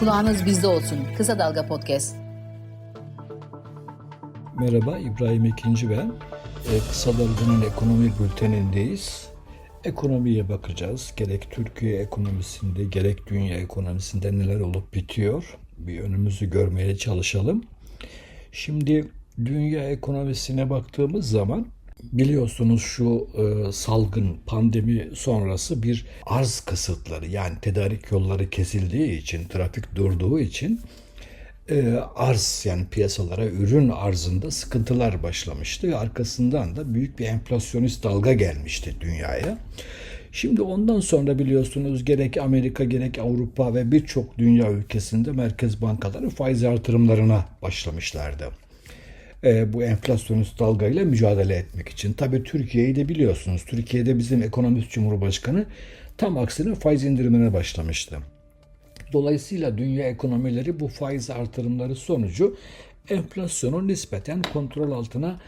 Kulağınız bizde olsun. Kısa Dalga Podcast. Merhaba, İbrahim İkinci ben. Ee, Kısa Dalga'nın ekonomi bültenindeyiz. Ekonomiye bakacağız. Gerek Türkiye ekonomisinde, gerek dünya ekonomisinde neler olup bitiyor. Bir önümüzü görmeye çalışalım. Şimdi dünya ekonomisine baktığımız zaman biliyorsunuz şu e, salgın pandemi sonrası bir arz kısıtları yani tedarik yolları kesildiği için, trafik durduğu için e, arz yani piyasalara ürün arzında sıkıntılar başlamıştı. Arkasından da büyük bir enflasyonist dalga gelmişti dünyaya. Şimdi ondan sonra biliyorsunuz gerek Amerika gerek Avrupa ve birçok dünya ülkesinde merkez bankaları faiz artırımlarına başlamışlardı. E, bu enflasyonist dalgayla mücadele etmek için. Tabii Türkiye'yi de biliyorsunuz. Türkiye'de bizim ekonomist cumhurbaşkanı tam aksine faiz indirimine başlamıştı. Dolayısıyla dünya ekonomileri bu faiz artırımları sonucu enflasyonu nispeten kontrol altına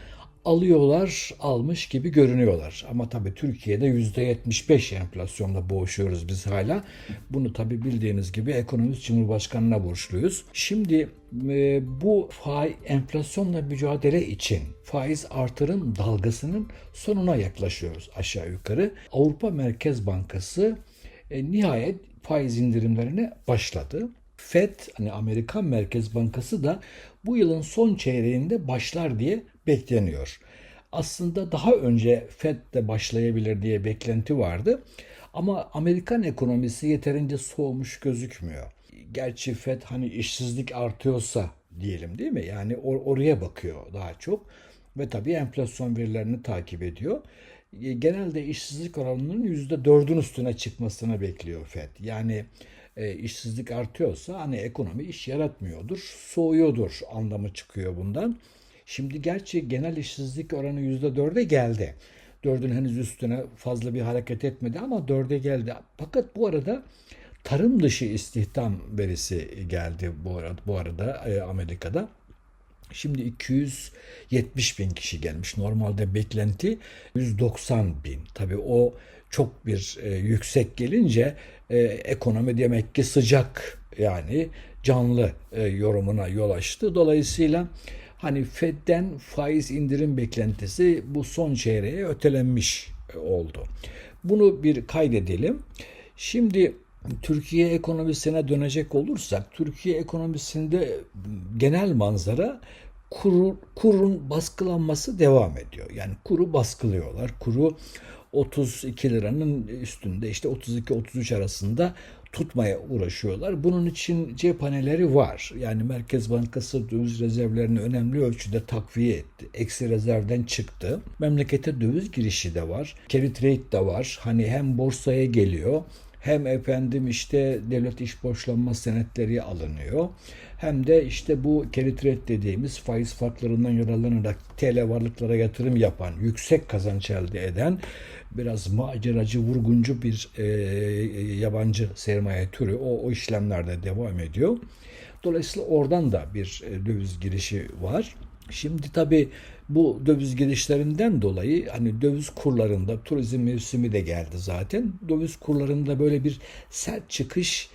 alıyorlar, almış gibi görünüyorlar. Ama tabii Türkiye'de %75 enflasyonla boğuşuyoruz biz hala. Bunu tabii bildiğiniz gibi ekonomist cumhurbaşkanına borçluyuz. Şimdi e, bu faiz enflasyonla mücadele için faiz artırım dalgasının sonuna yaklaşıyoruz aşağı yukarı. Avrupa Merkez Bankası e, nihayet faiz indirimlerine başladı. Fed, hani Amerikan Merkez Bankası da bu yılın son çeyreğinde başlar diye bekleniyor. Aslında daha önce Fed de başlayabilir diye beklenti vardı. Ama Amerikan ekonomisi yeterince soğumuş gözükmüyor. Gerçi Fed hani işsizlik artıyorsa diyelim değil mi? Yani or- oraya bakıyor daha çok ve tabii enflasyon verilerini takip ediyor. Genelde işsizlik oranının %4'ün üstüne çıkmasını bekliyor Fed. Yani e, işsizlik artıyorsa hani ekonomi iş yaratmıyordur, soğuyordur anlamı çıkıyor bundan. Şimdi gerçi genel işsizlik oranı %4'e geldi. 4'ün henüz üstüne fazla bir hareket etmedi ama 4'e geldi. Fakat bu arada tarım dışı istihdam verisi geldi bu arada, bu arada e, Amerika'da. Şimdi 270 bin kişi gelmiş. Normalde beklenti 190 bin. Tabii o çok bir e, yüksek gelince e, ekonomi demek ki sıcak yani canlı e, yorumuna yol açtı. Dolayısıyla hani Fed'den faiz indirim beklentisi bu son çeyreğe ötelenmiş e, oldu. Bunu bir kaydedelim. Şimdi Türkiye ekonomisine dönecek olursak Türkiye ekonomisinde genel manzara kuru, kurun baskılanması devam ediyor. Yani kuru baskılıyorlar. Kuru 32 liranın üstünde işte 32-33 arasında tutmaya uğraşıyorlar. Bunun için cephaneleri var. Yani Merkez Bankası döviz rezervlerini önemli ölçüde takviye etti. Eksi rezervden çıktı. Memlekete döviz girişi de var. Carry trade de var. Hani hem borsaya geliyor hem efendim işte devlet iş borçlanma senetleri alınıyor. Hem de işte bu carry trade dediğimiz faiz farklarından yararlanarak TL varlıklara yatırım yapan, yüksek kazanç elde eden biraz maceracı, vurguncu bir e, yabancı sermaye türü o, o işlemlerde devam ediyor. Dolayısıyla oradan da bir e, döviz girişi var. Şimdi tabii bu döviz girişlerinden dolayı hani döviz kurlarında turizm mevsimi de geldi zaten. Döviz kurlarında böyle bir sert çıkış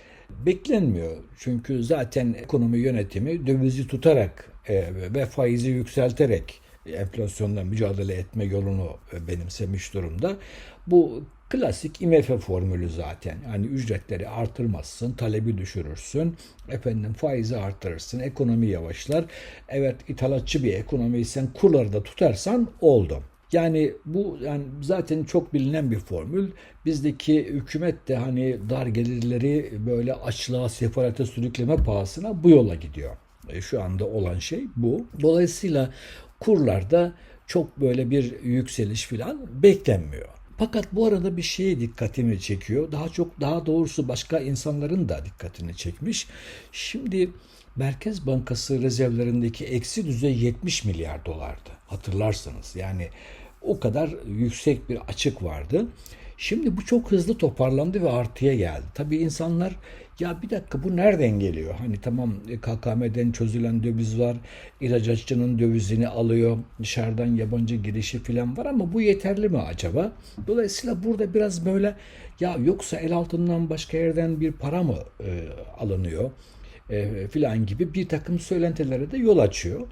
beklenmiyor. Çünkü zaten ekonomi yönetimi dövizi tutarak e, ve faizi yükselterek enflasyonla mücadele etme yolunu benimsemiş durumda. Bu klasik IMF formülü zaten. Yani ücretleri artırmazsın, talebi düşürürsün, efendim faizi artırırsın, ekonomi yavaşlar. Evet ithalatçı bir ekonomiysen kurları da tutarsan oldu. Yani bu yani zaten çok bilinen bir formül. Bizdeki hükümet de hani dar gelirleri böyle açlığa, sefarete sürükleme pahasına bu yola gidiyor. E, şu anda olan şey bu. Dolayısıyla kurlarda çok böyle bir yükseliş falan beklenmiyor. Fakat bu arada bir şeye dikkatimi çekiyor. Daha çok daha doğrusu başka insanların da dikkatini çekmiş. Şimdi Merkez Bankası rezervlerindeki eksi düzey 70 milyar dolardı. Hatırlarsınız. Yani o kadar yüksek bir açık vardı. Şimdi bu çok hızlı toparlandı ve artıya geldi. Tabii insanlar ya bir dakika bu nereden geliyor? Hani tamam KKM'den çözülen döviz var. İhracatçının dövizini alıyor. Dışarıdan yabancı girişi falan var ama bu yeterli mi acaba? Dolayısıyla burada biraz böyle ya yoksa el altından başka yerden bir para mı e, alınıyor? e, filan gibi bir takım söylentilere de yol açıyor.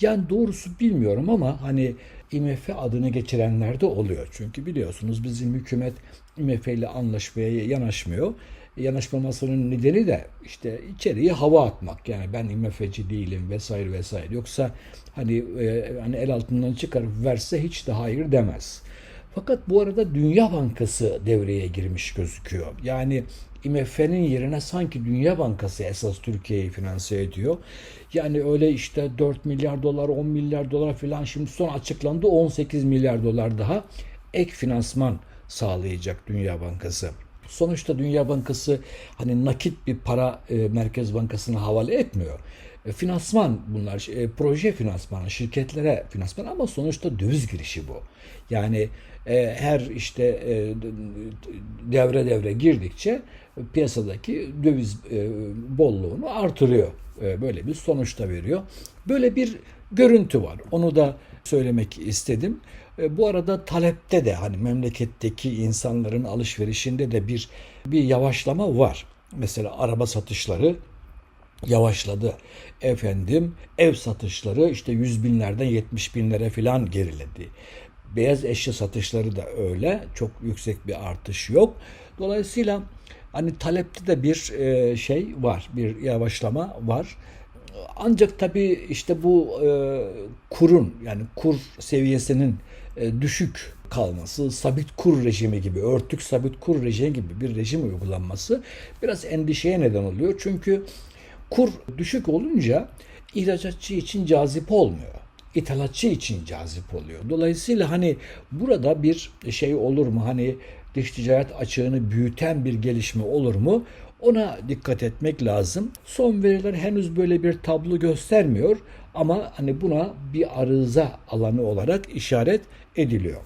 Yani doğrusu bilmiyorum ama hani IMF adını geçirenler de oluyor. Çünkü biliyorsunuz bizim hükümet IMF ile anlaşmaya yanaşmıyor. Yanaşmamasının nedeni de işte içeriye hava atmak. Yani ben IMF'ci değilim vesaire vesaire. Yoksa hani e, hani el altından çıkarıp verse hiç de hayır demez. Fakat bu arada Dünya Bankası devreye girmiş gözüküyor. Yani IMF'nin yerine sanki Dünya Bankası esas Türkiye'yi finanse ediyor. Yani öyle işte 4 milyar dolar, 10 milyar dolar falan şimdi son açıklandı 18 milyar dolar daha ek finansman sağlayacak Dünya Bankası. Sonuçta Dünya Bankası hani nakit bir para e, Merkez Bankası'na havale etmiyor. E, finansman bunlar, e, proje finansmanı, şirketlere finansman ama sonuçta döviz girişi bu. Yani e, her işte e, devre devre girdikçe piyasadaki döviz e, bolluğunu artırıyor. E, böyle bir sonuçta veriyor. Böyle bir görüntü var. Onu da söylemek istedim. E, bu arada talepte de hani memleketteki insanların alışverişinde de bir bir yavaşlama var. Mesela araba satışları yavaşladı. Efendim ev satışları işte yüz binlerden yetmiş binlere falan geriledi. Beyaz eşya satışları da öyle. Çok yüksek bir artış yok. Dolayısıyla hani talepte de bir e, şey var. Bir yavaşlama var. Ancak tabii işte bu e, kurun yani kur seviyesinin düşük kalması, sabit kur rejimi gibi, örtük sabit kur rejimi gibi bir rejim uygulanması biraz endişeye neden oluyor. Çünkü kur düşük olunca ihracatçı için cazip olmuyor. İthalatçı için cazip oluyor. Dolayısıyla hani burada bir şey olur mu? Hani dış ticaret açığını büyüten bir gelişme olur mu? Ona dikkat etmek lazım. Son veriler henüz böyle bir tablo göstermiyor ama hani buna bir arıza alanı olarak işaret ediliyor.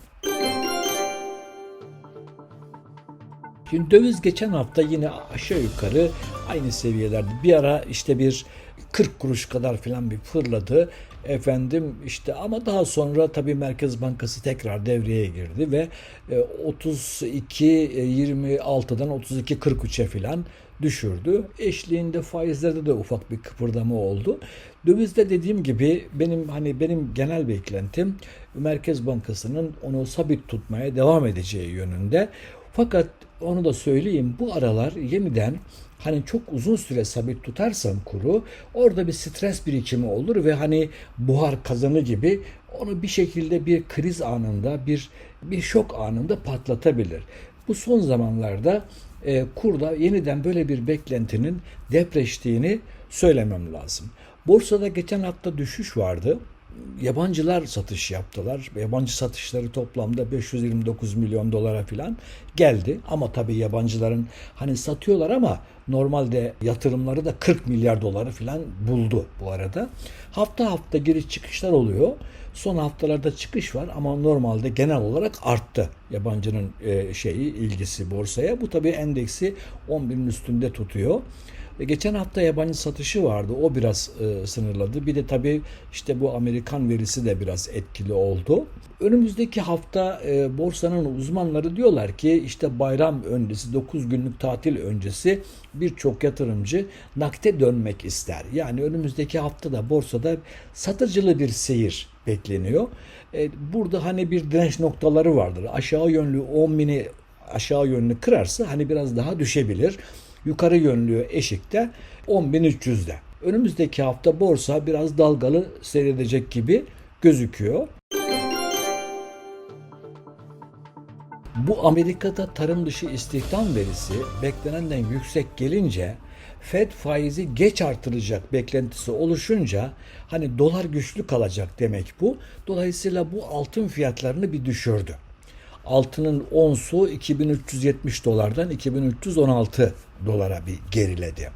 Şimdi döviz geçen hafta yine aşağı yukarı aynı seviyelerde. Bir ara işte bir 40 kuruş kadar falan bir fırladı. Efendim işte ama daha sonra tabii Merkez Bankası tekrar devreye girdi ve 32 26'dan 32 43'e falan düşürdü. Eşliğinde faizlerde de ufak bir kıpırdama oldu. Dövizde dediğim gibi benim hani benim genel beklentim Merkez Bankası'nın onu sabit tutmaya devam edeceği yönünde. Fakat onu da söyleyeyim bu aralar yeniden hani çok uzun süre sabit tutarsam kuru orada bir stres birikimi olur ve hani buhar kazanı gibi onu bir şekilde bir kriz anında bir bir şok anında patlatabilir. Bu son zamanlarda e, kurda yeniden böyle bir beklentinin depreştiğini söylemem lazım. Borsada geçen hafta düşüş vardı yabancılar satış yaptılar. Yabancı satışları toplamda 529 milyon dolara falan geldi. Ama tabii yabancıların hani satıyorlar ama normalde yatırımları da 40 milyar doları falan buldu bu arada. Hafta hafta giriş çıkışlar oluyor. Son haftalarda çıkış var ama normalde genel olarak arttı yabancının e, şeyi ilgisi borsaya. Bu tabii endeksi 11'in üstünde tutuyor. E, geçen hafta yabancı satışı vardı. O biraz e, sınırladı. Bir de tabii işte bu Amerikan verisi de biraz etkili oldu. Önümüzdeki hafta e, borsanın uzmanları diyorlar ki işte bayram öncesi 9 günlük tatil öncesi birçok yatırımcı nakte dönmek ister. Yani önümüzdeki haftada borsada satıcılı bir seyir bekleniyor. E, burada hani bir direnç noktaları vardır. Aşağı yönlü 10 bini aşağı yönlü kırarsa hani biraz daha düşebilir yukarı yönlü eşikte 10.300'de. Önümüzdeki hafta borsa biraz dalgalı seyredecek gibi gözüküyor. Bu Amerika'da tarım dışı istihdam verisi beklenenden yüksek gelince Fed faizi geç artıracak beklentisi oluşunca hani dolar güçlü kalacak demek bu. Dolayısıyla bu altın fiyatlarını bir düşürdü. Altının onsu 2370 dolardan 2316 dolara bir geriledi.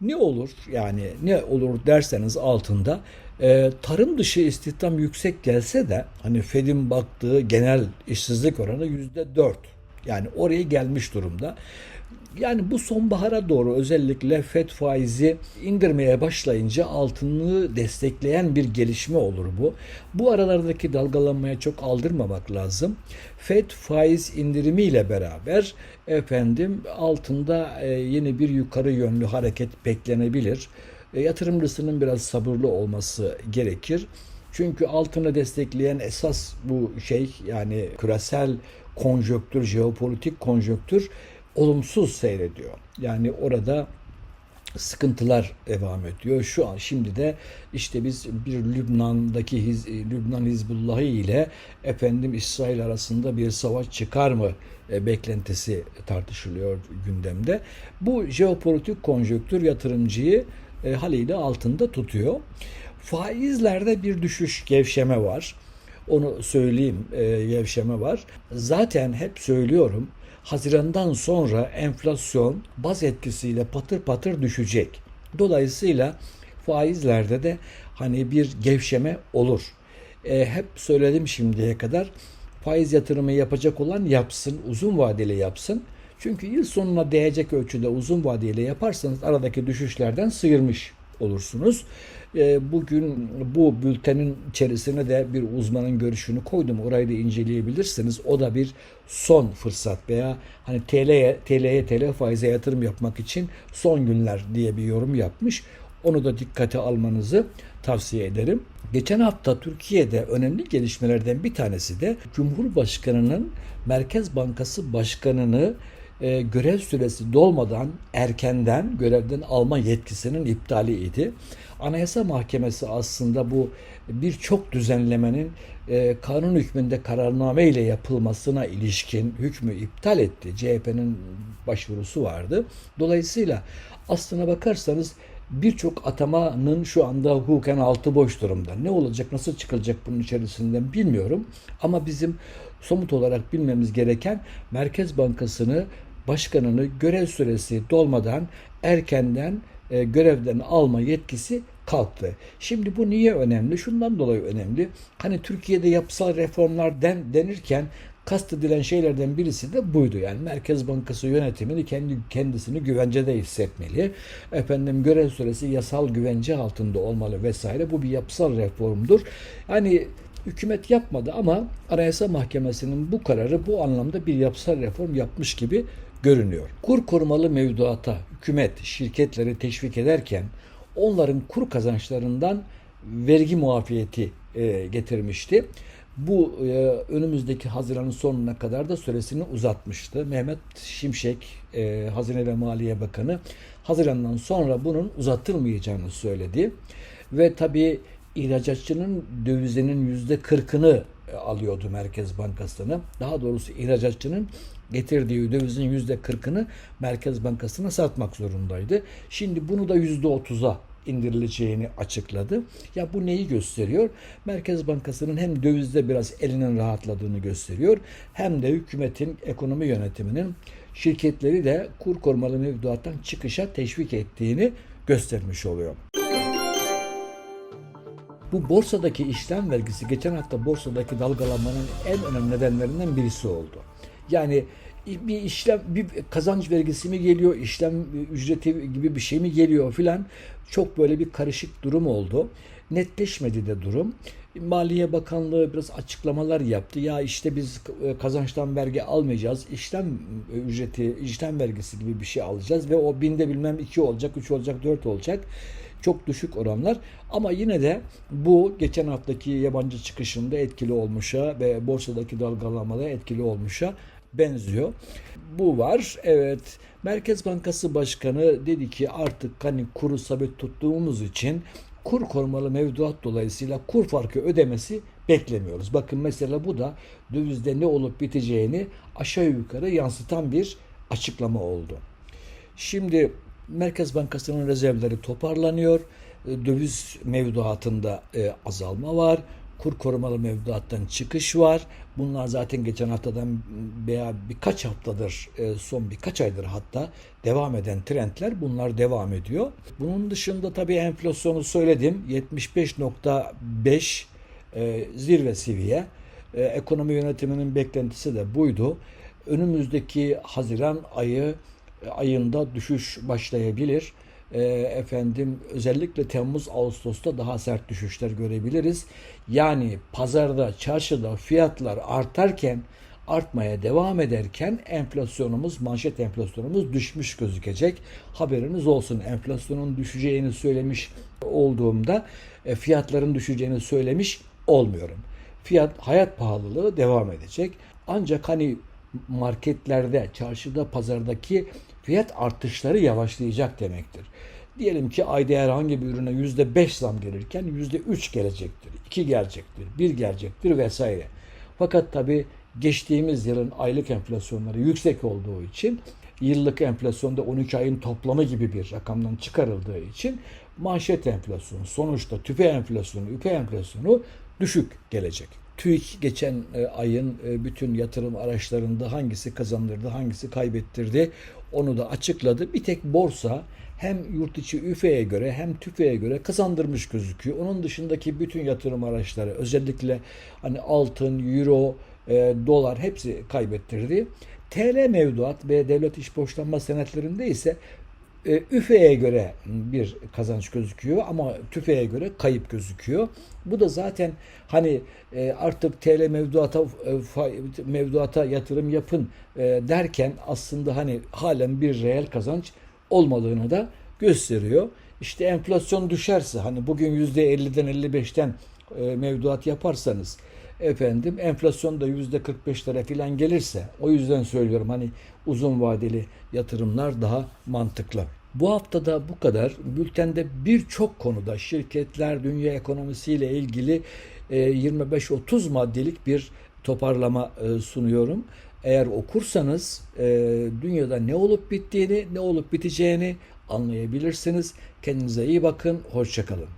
Ne olur yani ne olur derseniz altında e, tarım dışı istihdam yüksek gelse de hani Fed'in baktığı genel işsizlik oranı yüzde dört. Yani oraya gelmiş durumda. Yani bu sonbahara doğru özellikle FED faizi indirmeye başlayınca altını destekleyen bir gelişme olur bu. Bu aralardaki dalgalanmaya çok aldırmamak lazım. FED faiz indirimiyle beraber efendim altında e, yeni bir yukarı yönlü hareket beklenebilir. E, yatırımcısının biraz sabırlı olması gerekir. Çünkü altını destekleyen esas bu şey yani küresel konjöktür, jeopolitik konjöktür olumsuz seyrediyor. Yani orada sıkıntılar devam ediyor. Şu an şimdi de işte biz bir Lübnan'daki Hiz, Lübnan Hizbullahı ile efendim İsrail arasında bir savaş çıkar mı e, beklentisi tartışılıyor gündemde. Bu jeopolitik konjöktür yatırımcıyı e, haliyle altında tutuyor. Faizlerde bir düşüş, gevşeme var. Onu söyleyeyim, e, gevşeme var. Zaten hep söylüyorum, Haziran'dan sonra enflasyon baz etkisiyle patır patır düşecek. Dolayısıyla faizlerde de hani bir gevşeme olur. E, hep söyledim şimdiye kadar faiz yatırımı yapacak olan yapsın, uzun vadeli yapsın. Çünkü yıl sonuna değecek ölçüde uzun vadeli yaparsanız aradaki düşüşlerden sıyırmış olursunuz. E, bugün bu bültenin içerisine de bir uzmanın görüşünü koydum. Orayı da inceleyebilirsiniz. O da bir son fırsat veya hani TL'ye TL'ye TL faize yatırım yapmak için son günler diye bir yorum yapmış. Onu da dikkate almanızı tavsiye ederim. Geçen hafta Türkiye'de önemli gelişmelerden bir tanesi de Cumhurbaşkanı'nın Merkez Bankası Başkanı'nı e, görev süresi dolmadan erkenden görevden alma yetkisinin iptali idi. Anayasa Mahkemesi aslında bu birçok düzenlemenin e, kanun hükmünde kararname ile yapılmasına ilişkin hükmü iptal etti. CHP'nin başvurusu vardı. Dolayısıyla aslına bakarsanız birçok atamanın şu anda hukuken altı boş durumda. Ne olacak, nasıl çıkılacak bunun içerisinden bilmiyorum. Ama bizim somut olarak bilmemiz gereken Merkez Bankası'nı başkanını görev süresi dolmadan erkenden e, görevden alma yetkisi kalktı. Şimdi bu niye önemli? Şundan dolayı önemli. Hani Türkiye'de yapısal reformlar den, denirken kastedilen şeylerden birisi de buydu. Yani Merkez Bankası yönetimini kendi kendisini güvencede hissetmeli. Efendim görev süresi yasal güvence altında olmalı vesaire. Bu bir yapısal reformdur. Yani hükümet yapmadı ama Anayasa Mahkemesi'nin bu kararı bu anlamda bir yapısal reform yapmış gibi görünüyor. Kur korumalı mevduata hükümet şirketleri teşvik ederken onların kur kazançlarından vergi muafiyeti e, getirmişti. Bu e, önümüzdeki Haziran'ın sonuna kadar da süresini uzatmıştı. Mehmet Şimşek, e, Hazine ve Maliye Bakanı Haziran'dan sonra bunun uzatılmayacağını söyledi. Ve tabii ihracatçının dövizinin yüzde kırkını alıyordu Merkez Bankası'nı. Daha doğrusu ihracatçının getirdiği dövizin yüzde kırkını Merkez Bankası'na satmak zorundaydı. Şimdi bunu da yüzde otuza indirileceğini açıkladı. Ya bu neyi gösteriyor? Merkez Bankası'nın hem dövizde biraz elinin rahatladığını gösteriyor hem de hükümetin ekonomi yönetiminin şirketleri de kur korumalı mevduattan çıkışa teşvik ettiğini göstermiş oluyor. Bu borsadaki işlem vergisi geçen hafta borsadaki dalgalanmanın en önemli nedenlerinden birisi oldu. Yani bir işlem bir kazanç vergisi mi geliyor, işlem ücreti gibi bir şey mi geliyor filan çok böyle bir karışık durum oldu. Netleşmedi de durum. Maliye Bakanlığı biraz açıklamalar yaptı. Ya işte biz kazançtan vergi almayacağız. İşlem ücreti, işlem vergisi gibi bir şey alacağız ve o binde bilmem iki olacak, üç olacak, dört olacak. Çok düşük oranlar ama yine de bu geçen haftaki yabancı çıkışında etkili olmuşa ve borsadaki dalgalanmada etkili olmuşa benziyor. Bu var. Evet. Merkez Bankası Başkanı dedi ki artık hani kuru sabit tuttuğumuz için kur korumalı mevduat dolayısıyla kur farkı ödemesi beklemiyoruz. Bakın mesela bu da dövizde ne olup biteceğini aşağı yukarı yansıtan bir açıklama oldu. Şimdi Merkez Bankası'nın rezervleri toparlanıyor. Döviz mevduatında azalma var kur korumalı mevduattan çıkış var. Bunlar zaten geçen haftadan veya birkaç haftadır, son birkaç aydır hatta devam eden trendler bunlar devam ediyor. Bunun dışında tabii enflasyonu söyledim. 75.5 zirve seviye. Ekonomi yönetiminin beklentisi de buydu. Önümüzdeki Haziran ayı e, ayında düşüş başlayabilir. E, efendim özellikle Temmuz Ağustos'ta daha sert düşüşler görebiliriz. Yani pazarda, çarşıda fiyatlar artarken artmaya devam ederken enflasyonumuz, manşet enflasyonumuz düşmüş gözükecek. Haberiniz olsun. Enflasyonun düşeceğini söylemiş olduğumda e, fiyatların düşeceğini söylemiş olmuyorum. Fiyat hayat pahalılığı devam edecek. Ancak hani marketlerde, çarşıda, pazardaki fiyat artışları yavaşlayacak demektir. Diyelim ki ayda herhangi bir ürüne yüzde beş zam gelirken yüzde üç gelecektir, iki gelecektir, bir gelecektir vesaire. Fakat tabi geçtiğimiz yılın aylık enflasyonları yüksek olduğu için yıllık enflasyonda 12 ayın toplamı gibi bir rakamdan çıkarıldığı için manşet enflasyonu sonuçta tüfe enflasyonu, üpe enflasyonu düşük gelecek. TÜİK geçen e, ayın e, bütün yatırım araçlarında hangisi kazandırdı, hangisi kaybettirdi onu da açıkladı. Bir tek borsa hem yurt içi üfeye göre hem tüfeğe göre kazandırmış gözüküyor. Onun dışındaki bütün yatırım araçları özellikle hani altın, euro, e, dolar hepsi kaybettirdi. TL mevduat ve devlet iş borçlanma senetlerinde ise e, üfeye göre bir kazanç gözüküyor ama tüfeğe göre kayıp gözüküyor. Bu da zaten hani e, artık TL mevduata e, mevduata yatırım yapın derken aslında hani halen bir reel kazanç olmadığını da gösteriyor. İşte enflasyon düşerse hani bugün %50'den 55'ten e, mevduat yaparsanız efendim enflasyon da yüzde 45'lere falan gelirse o yüzden söylüyorum hani uzun vadeli yatırımlar daha mantıklı. Bu haftada bu kadar. Bültende birçok konuda şirketler, dünya ekonomisiyle ilgili e, 25-30 maddelik bir toparlama e, sunuyorum. Eğer okursanız e, dünyada ne olup bittiğini, ne olup biteceğini anlayabilirsiniz. Kendinize iyi bakın, hoşçakalın.